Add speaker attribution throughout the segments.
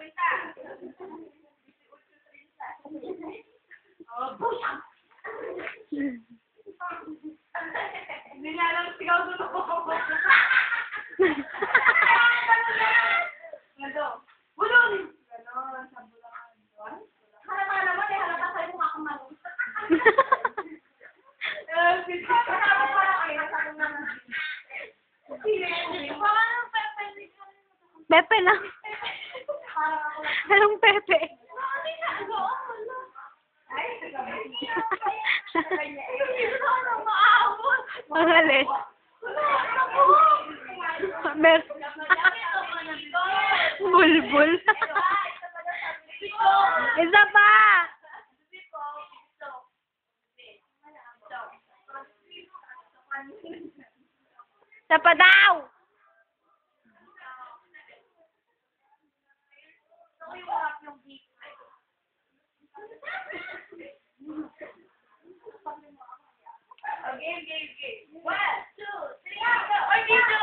Speaker 1: Hindi niya alam sigaw doon ako. Pepe
Speaker 2: lang. Anong Pepe? Ang alis. Mer Bulbul. Isa pa. Isa pa daw.
Speaker 1: Game, game, game. One, two, three, go. Oy, dito.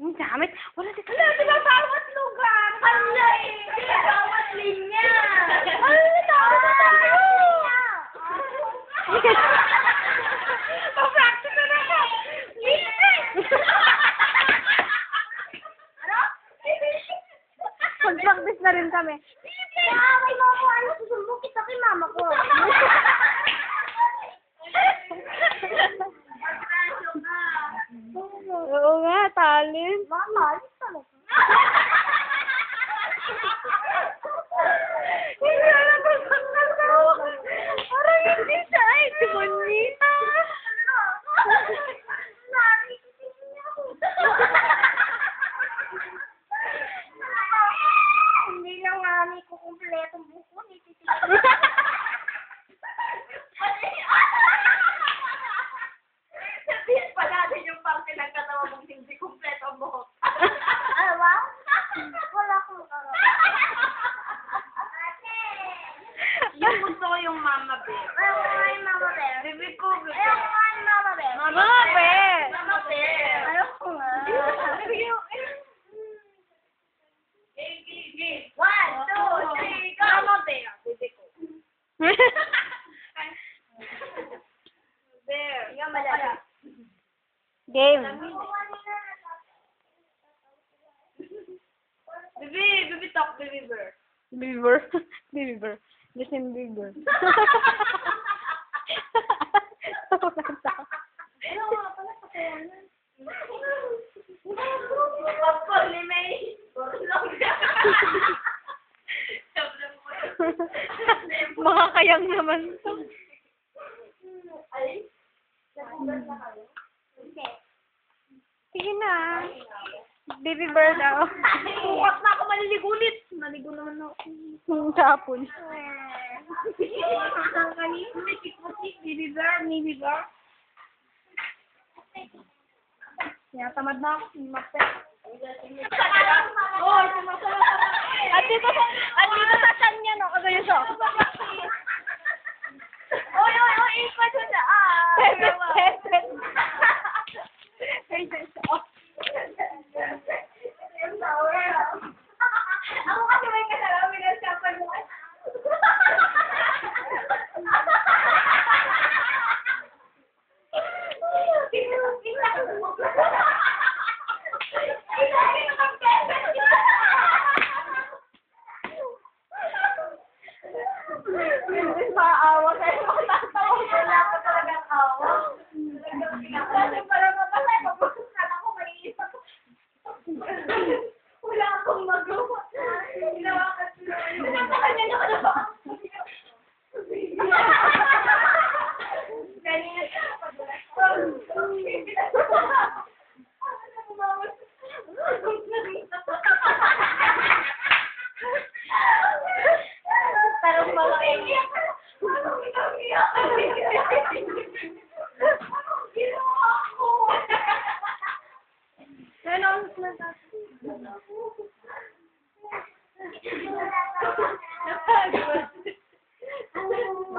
Speaker 2: Ang damit. Wala dito.
Speaker 1: wala sila bawat lugar. Wala eh. Sila bawat linya.
Speaker 2: Ay, tama tayo.
Speaker 1: Pa-practice na ako. Ano?
Speaker 2: Mag-practice na rin kami.
Speaker 1: Ay, ko ano, susumbong kita kay mama ko.
Speaker 2: Bonita.
Speaker 1: Yung gusto ko yung mama bear. Ayaw ko nga yung mama bear. Bibi ko. Ayaw ko nga yung mama bear.
Speaker 2: Mama bear.
Speaker 1: Mama bear. Ayaw ko nga. One, two, three, go! Mama bear. Bibi ko. Bear. Yung malaki.
Speaker 2: Game.
Speaker 1: Bibi, bibi talk, bibi bear.
Speaker 2: Beaver. Beaver. Justin Bieber.
Speaker 1: Ano nga pala sa kawanan? Kapag ni May.
Speaker 2: Mga kayang naman.
Speaker 1: Ay? Nakulat na kayo? Hindi.
Speaker 2: Sige na. Baby bird daw.
Speaker 1: Bukas na ako maliligulit. Maligo naman ako.
Speaker 2: Yung tapon.
Speaker 1: Ang kanina, may kikutik, baby bear, baby bear. Kaya tamad na ako, mapet. Oh, sumasama
Speaker 2: At dito sa, at dito sa chan niya, no? Kagaya siya.
Speaker 1: Oy, oy, oy, ipa dyan na. Ah,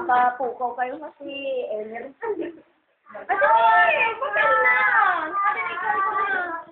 Speaker 1: Makapukaw kayo kasi energy. Ay! Putin na!
Speaker 3: Nakarinig ko na!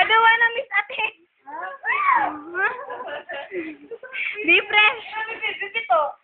Speaker 1: Adawa na, Miss Ate. Di, fresh.